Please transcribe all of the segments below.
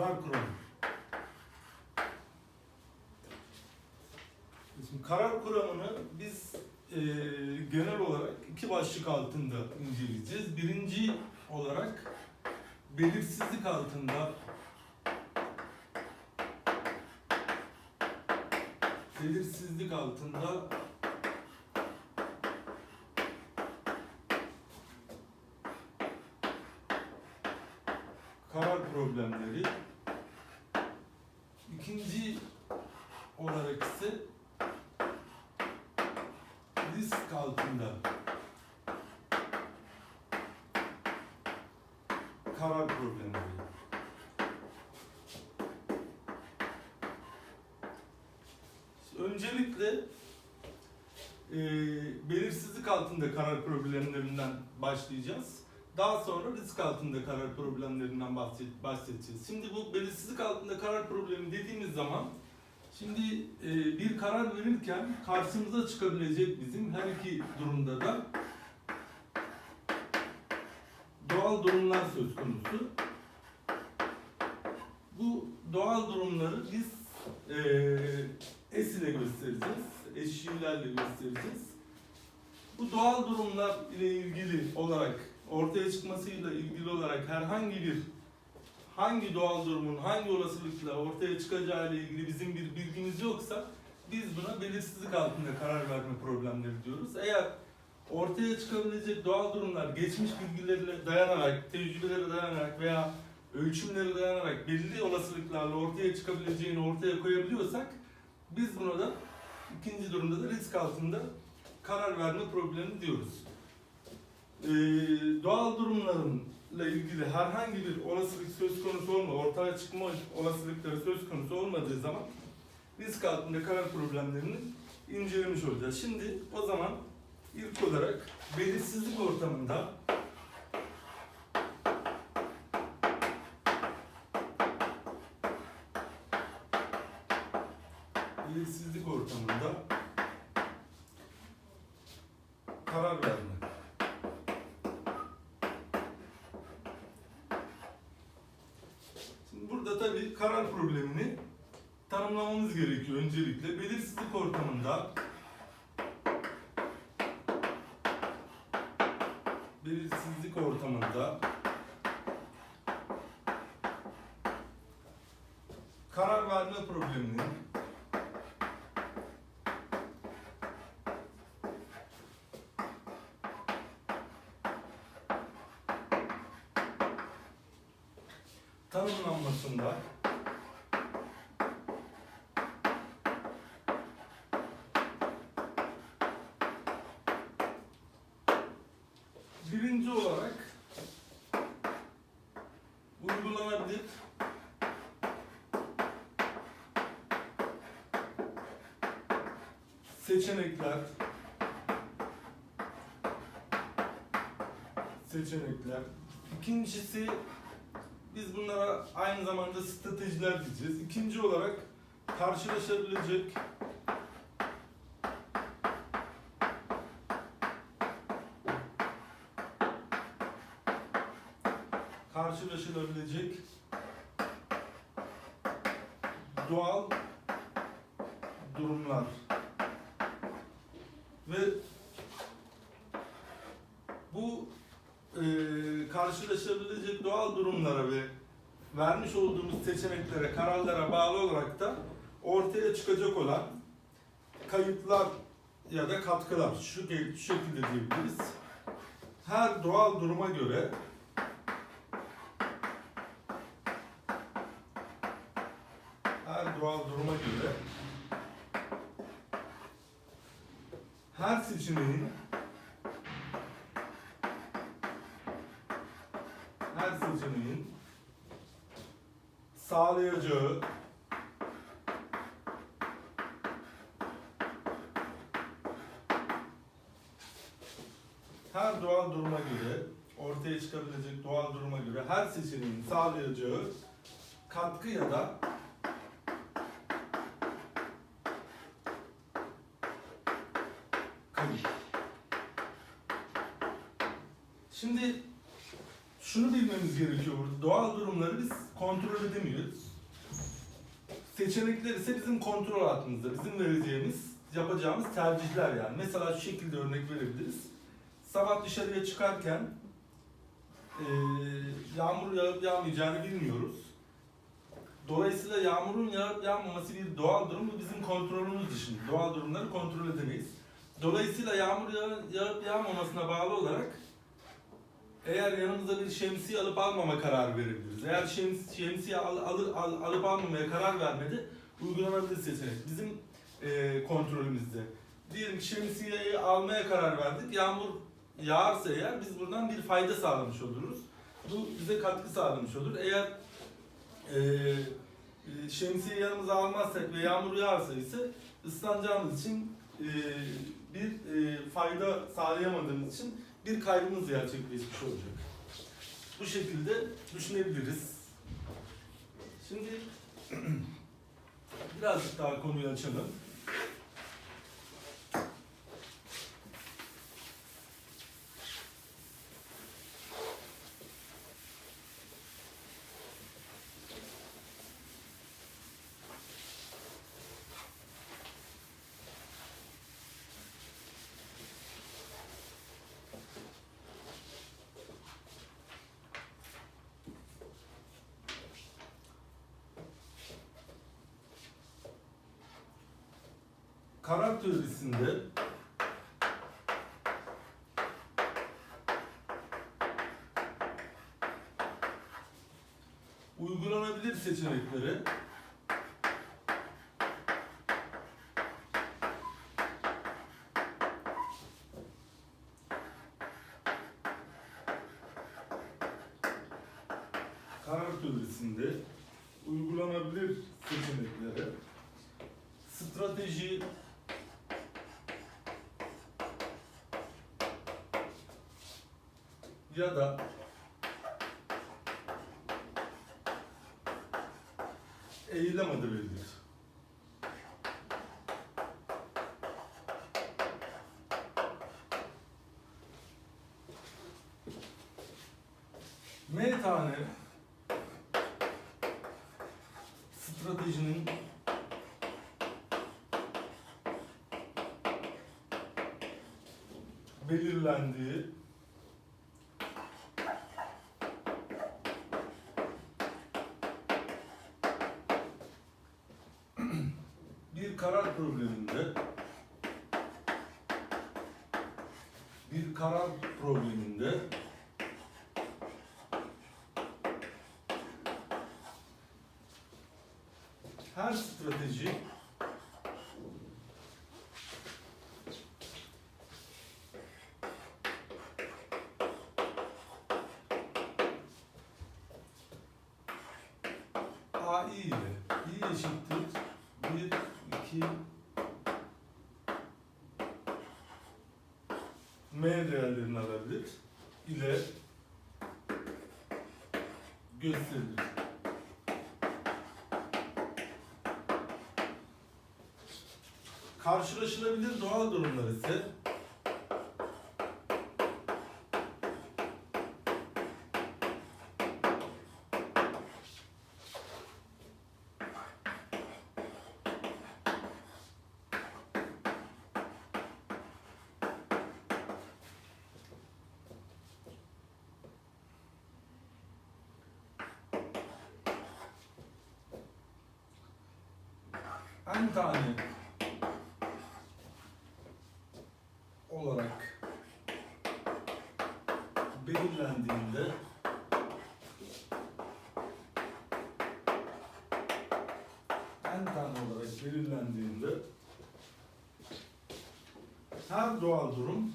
Karar kuramı. Şimdi karar kuramını biz e, genel olarak iki başlık altında inceleyeceğiz. Birinci olarak belirsizlik altında belirsizlik altında karar problemleri. İkinci olarak ise risk altında karar problemleri. Öncelikle e, belirsizlik altında karar problemlerinden başlayacağız. Daha sonra risk altında karar problemlerinden bahsedeceğiz. Şimdi bu belirsizlik altında karar problemi dediğimiz zaman şimdi e, bir karar verirken karşımıza çıkabilecek bizim her iki durumda da doğal durumlar söz konusu. Bu doğal durumları biz e, S ile göstereceğiz, eşiğlerle göstereceğiz. Bu doğal durumlar ile ilgili olarak ortaya çıkmasıyla ilgili olarak herhangi bir hangi doğal durumun hangi olasılıkla ortaya çıkacağı ile ilgili bizim bir bilgimiz yoksa biz buna belirsizlik altında karar verme problemleri diyoruz. Eğer ortaya çıkabilecek doğal durumlar geçmiş bilgilerle dayanarak, tecrübelere dayanarak veya ölçümlere dayanarak belli olasılıklarla ortaya çıkabileceğini ortaya koyabiliyorsak biz buna da ikinci durumda da risk altında karar verme problemi diyoruz. Ee, doğal durumlarla ilgili herhangi bir olasılık söz konusu olma, ortaya çıkma olasılıkları söz konusu olmadığı zaman risk altında karar problemlerini incelemiş olacağız. Şimdi o zaman ilk olarak belirsizlik ortamında belirsizlik ortamında karar verme. Şimdi burada tabii karar problemini tanımlamamız gerekiyor öncelikle. Belirsizlik ortamında belirsizlik ortamında karar verme probleminin tanımlanmasında birinci olarak uygulanabilir seçenekler. Seçenekler. İkincisi biz bunlara aynı zamanda stratejiler diyeceğiz. İkinci olarak karşılaşabilecek karşılaşılabilecek doğal durumlar ve bu e, karşılaşabilecek doğal durumlara ve vermiş olduğumuz seçeneklere, kararlara bağlı olarak da ortaya çıkacak olan kayıplar ya da katkılar şu, şu şekilde diyebiliriz. Her doğal duruma göre her doğal duruma göre her seçeneğin her seçeneğin sağlayacağı her doğal duruma göre ortaya çıkabilecek doğal duruma göre her seçeneğin sağlayacağı katkı ya da kayıp. Şimdi şunu bilmemiz gerekiyor burada. Doğal durumları biz kontrol edemiyoruz. Seçenekler ise bizim kontrol altımızda. Bizim vereceğimiz, yapacağımız tercihler yani. Mesela şu şekilde örnek verebiliriz. Sabah dışarıya çıkarken eee, yağmur yağıp yağmayacağını bilmiyoruz. Dolayısıyla yağmurun yağıp yağmaması bir doğal durum bu bizim kontrolümüz dışında. Doğal durumları kontrol edemeyiz. Dolayısıyla yağmur yağı- yağıp yağmamasına bağlı olarak eğer yanımıza bir şemsiye alıp almama kararı verebiliriz. Eğer şems, şemsiye al, alır- al- alıp almamaya karar vermedi, uygulanabilir seçenek. Bizim eee, kontrolümüzde. Diyelim ki şemsiyeyi almaya karar verdik. Yağmur yağarsa eğer biz buradan bir fayda sağlamış oluruz. Bu bize katkı sağlamış olur. Eğer eee e, şemsiye yanımıza almazsak ve yağmur yağarsa ise ıslanacağımız için eee, bir eee, fayda sağlayamadığımız için bir kaybımız gerçekleşmiş olacak. Bu şekilde düşünebiliriz. Şimdi birazcık daha konuyu açalım. Karar teorisinde uygulanabilir seçenekleri karar teorisinde uygulanabilir seçenekleri strateji ya da eylem adı verilir. M tane stratejinin belirlendiği bir karar probleminde bir karar probleminde her strateji AI ile i eşittir 1, 2 M değerlerini alabilir ile gösterilir. Karşılaşılabilir doğal durumlar ise en tane olarak belirlendiğinde en tane olarak belirlendiğinde her doğal durum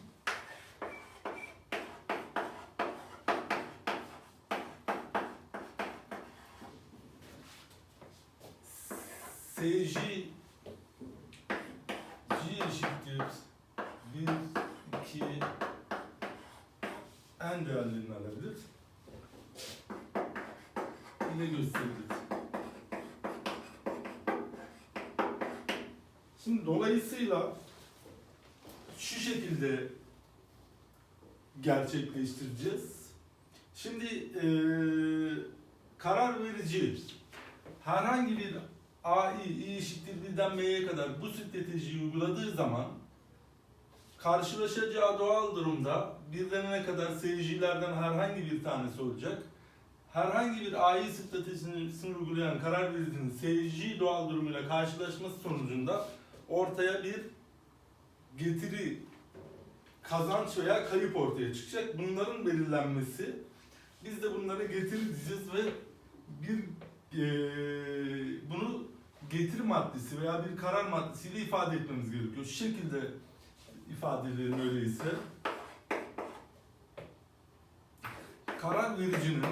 SJ G eşittir 1, 2 en değerlerini alabilir. Yine gösterilir. Şimdi dolayısıyla şu şekilde gerçekleştireceğiz. Şimdi eee karar verici herhangi bir AI, i eşittir birden m'ye kadar bu stratejiyi uyguladığı zaman karşılaşacağı doğal durumda birdenine kadar seyircilerden herhangi bir tanesi olacak. Herhangi bir AI stratejisini uygulayan karar vericinin seyirci doğal durumuyla karşılaşması sonucunda ortaya bir getiri, kazanç veya kayıp ortaya çıkacak. Bunların belirlenmesi, biz de bunlara getiri diyeceğiz ve bir eee, bunu getiri maddesi veya bir karar maddesiyle ifade etmemiz gerekiyor. Şu şekilde ifade edelim öyleyse. Karar vericinin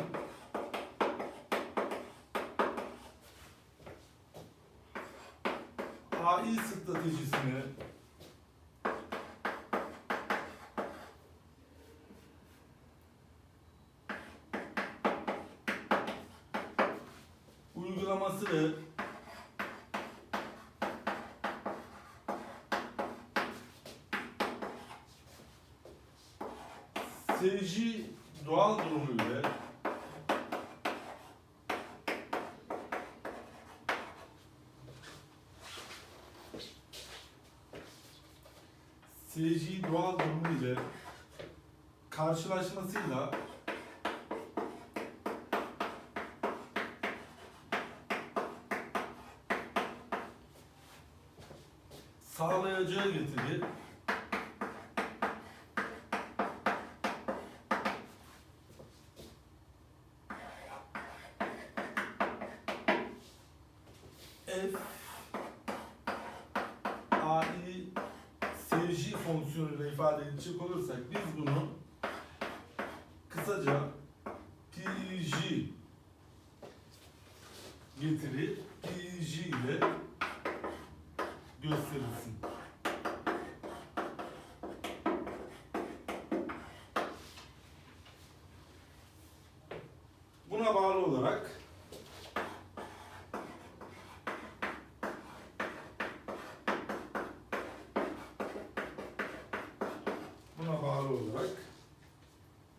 AI stratejisini uygulaması. Ve seyirci doğal durumuyla seyirci doğal durumu ile karşılaşmasıyla sağlayacağı getiri F AI seyirci fonksiyonuyla ifade edecek olursak biz bunu kısaca PEG getiri PEG ile gösterilsin. Buna bağlı olarak buna bağlı olarak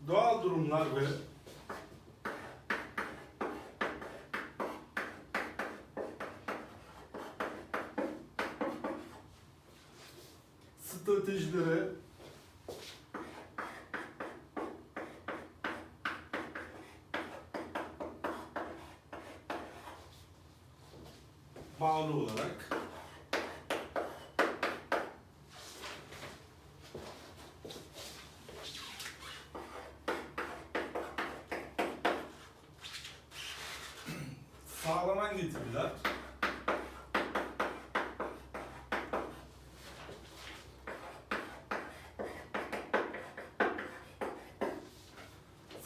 doğal durumlar ve stratejilere bağlı olarak. Sağlanan getiriler.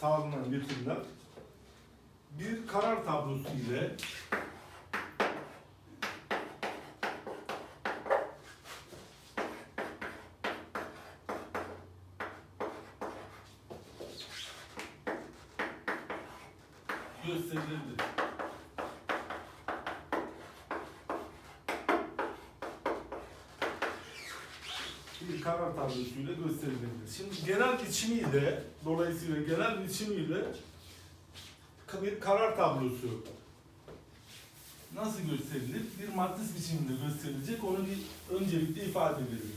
Sağlanan getiriler. Bir karar tablosu ile gösterilebilir. bir karar tablosuyla gösterilebilir. Şimdi genel biçimiyle, dolayısıyla genel biçimiyle bir karar tablosu nasıl gösterilir? Bir matris biçiminde gösterilecek. Onu bir öncelikle ifade edelim.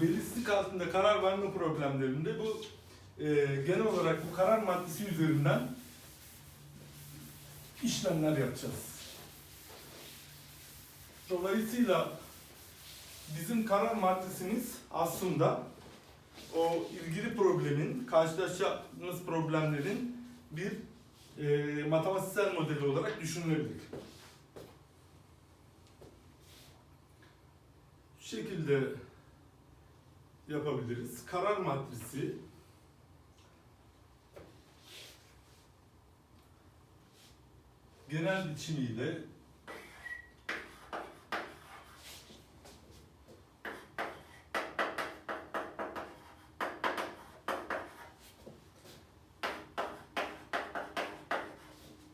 Belirsizlik altında karar verme problemlerinde bu e, genel olarak bu karar maddesi üzerinden işlemler yapacağız. Dolayısıyla bizim karar maddesimiz aslında o ilgili problemin, karşılaşacağımız problemlerin bir e, matematiksel modeli olarak düşünülebilir. Şu şekilde yapabiliriz. Karar matrisi genel biçimiyle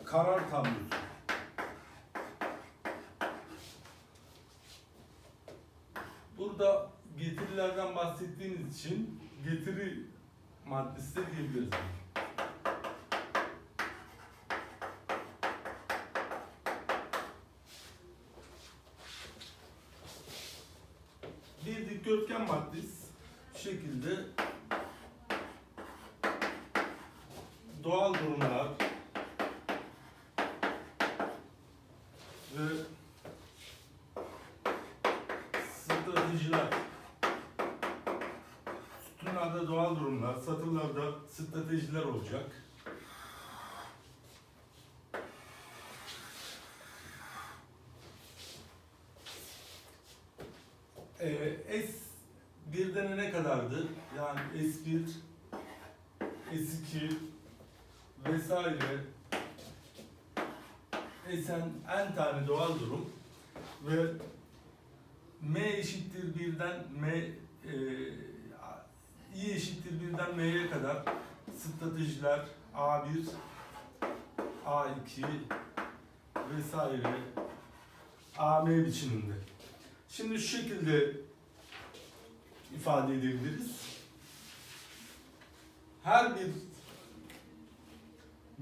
karar tablosu. Burada getirilerden bahsettiğiniz için getiri maddesi de diyebiliriz. Dikdörtgen matris şu şekilde doğal durumlar ve stratejiler sütunlarda doğal durumlar, satırlarda stratejiler olacak. Ee, S birden ne kadardı? Yani S1, S2 vesaire S'en n tane doğal durum ve M eşittir birden M e, i eşittir birden m'ye kadar stratejiler A1, A2 vesaire AM biçiminde. Şimdi şu şekilde ifade edebiliriz. Her bir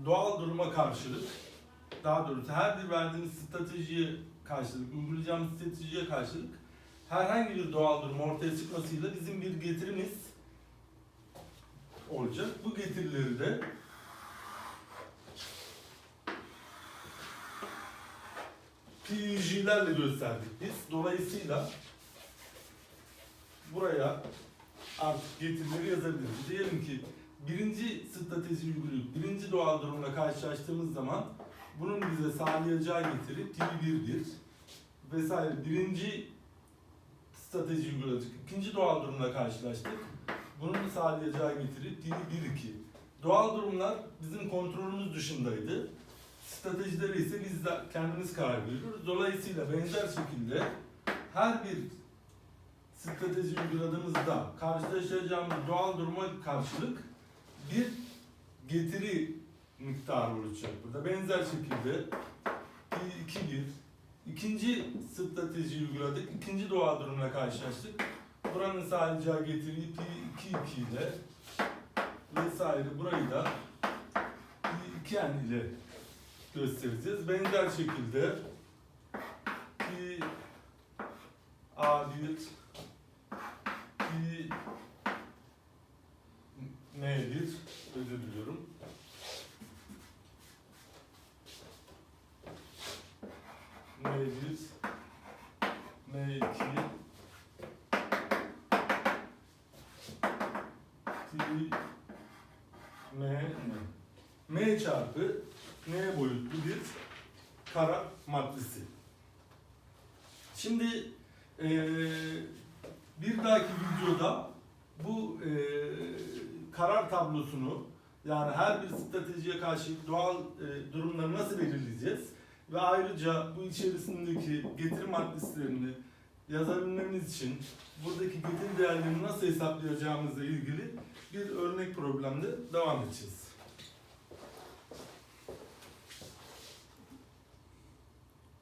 doğal duruma karşılık, daha doğrusu her bir verdiğimiz stratejiye karşılık, uygulayacağımız stratejiye karşılık herhangi bir doğal durum ortaya çıkmasıyla bizim bir getirimiz olacak. Bu getirileri de PIJ'lerle gösterdik biz. Dolayısıyla buraya artık getirileri yazabiliriz. Diyelim ki birinci strateji uygulayıp birinci doğal durumla karşılaştığımız zaman bunun bize sağlayacağı getiri P1'dir vesaire. Birinci strateji uyguladık. İkinci doğal durumla karşılaştık. Bunun sağlayacağı getiri P1-2. Doğal durumlar bizim kontrolümüz dışındaydı. Stratejileri ise biz de kendimiz karar veriyoruz. Dolayısıyla benzer şekilde her bir strateji uyguladığımızda karşılaşacağımız doğal duruma karşılık bir getiri miktarı olacak burada. Benzer şekilde P2-1 ikinci strateji uyguladık. ikinci doğal durumla karşılaştık. Buranın sağlayacağı getiriyi P2-2 ile vesaire burayı da P2N ile göstereceğiz. Benzer şekilde P A1 P M1 özür diliyorum. M1 M2 P M M çarpı N boyutlu bir kara maddesi. Şimdi eee, bir dahaki videoda bu eee, karar tablosunu yani her bir stratejiye karşı doğal eee, durumları nasıl belirleyeceğiz ve ayrıca bu içerisindeki getiri maddelerini yazabilmemiz için buradaki getiri değerlerini nasıl hesaplayacağımızla ilgili bir örnek problemde devam edeceğiz.